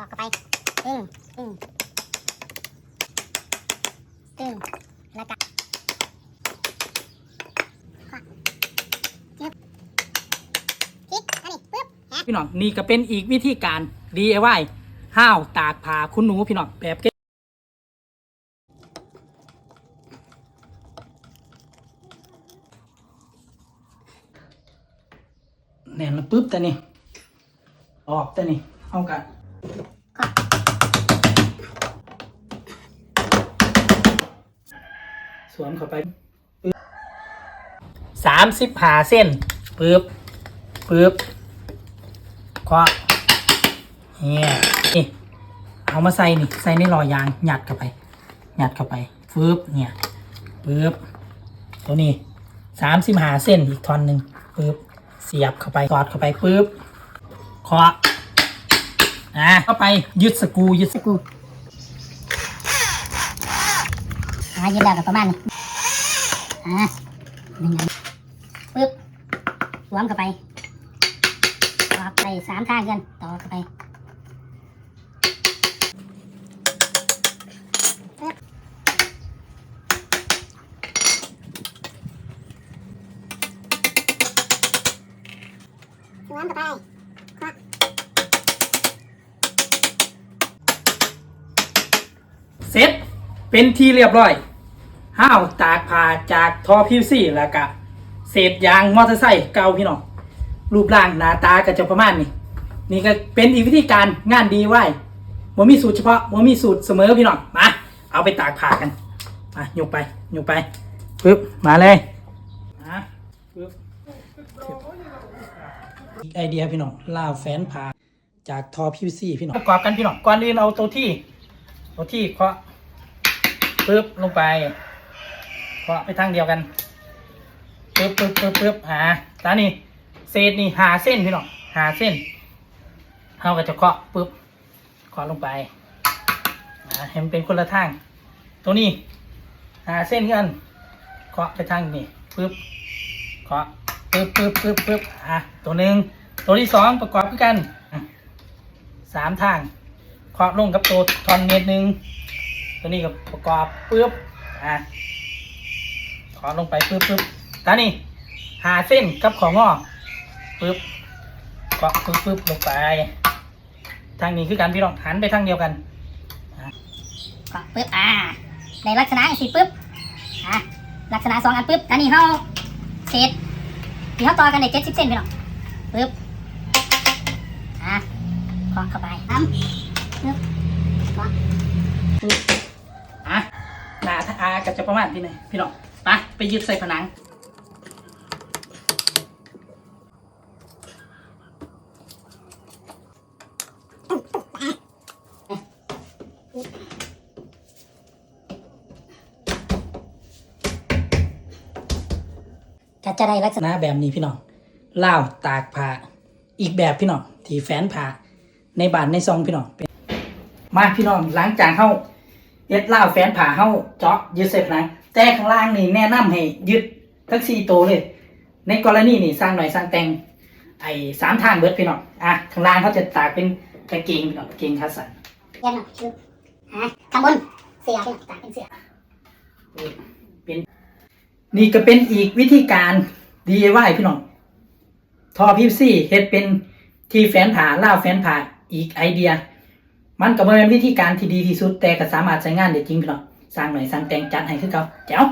อกเข้าไป ตึงตึงตึงแล้วก็ขวาจึ๊บคลิกปึ๊บแฮะพี่น้องนี่ก็เป็นอีกวิธีการ DIY ห้าวตากผ้าคุณหนูพี่น้องแบบเก๋แน่นแล้วปุ๊บแต่นี่ออกแต่นี่เอากัน สวมเข้าไปปึ๊บสามสิบหาเส้นปึ๊บปึ๊บคว้าเนี่ยนี่เอามาใส่นี่ใส่ในรอยางหยัดเข้าไปหยัดเข้าไปฟืบเนี่ยฟืบตัวนี้สามสิบหาเส้นอีกท่อนหนึ่งฟืบเสียบเข้าไปสอดเข้าไปฟืบเคา อะเข้าไปยึดสกรูยึดสกรูอ่ายืดแล้วกับประมาณนี้อ่าหนึ่งอันปึ๊บสวมเข้าไปต่อไปสามข้างกันต่อเข้าไปปึ๊บสวมเข้าไป เสร็จเป็นที่เรียบร้อยห้าวตากผ้าจากทอพิวซี่แล้วก็เศษยางมอเตอร์ไซค์เก่าพี่น้องรูปร่างหน้าตาก็จะประมาณนี้นี่ก็เป็นอีกวิธีการงานดีไว้บ่มีสูตรเฉพาะบ่มีสูตรเสมอพี่น้องมาเอาไปตากผ้ากันมาหยุกไปหยุกไปปึ๊บมาเลยมาปึ๊บอีกไอเดียพี่น้องล่าวแฟนผ้าจากทอพีวีซีพี่น้องประกอบกันพี่น้องก่อนอื่นเอาตัวที่ ตัวที่เคาะปึ๊บลงไปเคาะไปทางเดียวกันปึ๊บปึ๊บปึ๊บปึ๊บอ่าตอนนี้เศษนี่หาเส้นพี่น้องหาเส้นเราก็จะเคาะปึ๊บเคาะลงไปอ่าให้มันเป็นคนละทาง ตัวนี้ หาเส้นกันเคาะไปทางนี้ปึ๊บเคาะปึ๊บปึ๊บปึ๊บปึ๊บอะตัวหนึ่งตัวที่สองประกอบกันสามทาง เคาะลงกับตัวทอนเมตรหนึ่งตัวนี้ก็ประกอบปึ๊บอะเคาะลงไปปึ๊บปึ๊บตอนนี้หาเส้นกับของงอปึ๊บเคาะปึ๊บปึ๊บลงไปทางนี้คือการพี่น้องหันไปทางเดียวกันก็ปึ๊บอ่าในลักษณะสิปึ๊บอะลักษณะสองอันปึ๊บอันนี้เข้าเศษที่เข้าต่อกันในเจ็ดสิบเซนพี่น้องปึ๊บอะเคาะเข้าไปทำ ปึ๊บเคาะอะหน้าอาก็จะประมาณที่ไหนพี่น้องไปไปยึดใส่ผนังก็จะได้ลักษณะหน้าแบบนี้พี่น้องล่าวตากผ้าอีกแบบพี่น้องที่แฟนผ้าในบ้านในซองพี่น้องเป็น มาพี่น้องหลังจากเข้าเอ็ดล่าวแฟนผ้าเข้าเจาะยึดใส่ผนังแต่ข้างล่างนี่แนะนำให้ยึดทั้งสี่ตัวเลย ในกรณีนี่สร้างหน่อยสร้างแต่งไอ้สามทางเบิดพี่น้องอะข้างล่างเขาจะตากเป็นกางเกงพี่น้องกางเกงคัสสันเย็นหน่อยปึ๊บอะข้างบนเสือพี่น้องตากเป็นเสือเป็นนี่ก็เป็นอีกวิธีการ DIY พี่น้องทอพิซี่เฮ็ดเป็นที่แฟนผ่าล่าวแฟนผ่าอีกไอเดีย มันก็บ่เป็นวิธีการที่ดีที่สุดแต่ก็สามารถใช้งานได้จริงพี่น้องสร้างหน่อยสร้างแต่งจัดให้คือเก่าแจ๋ว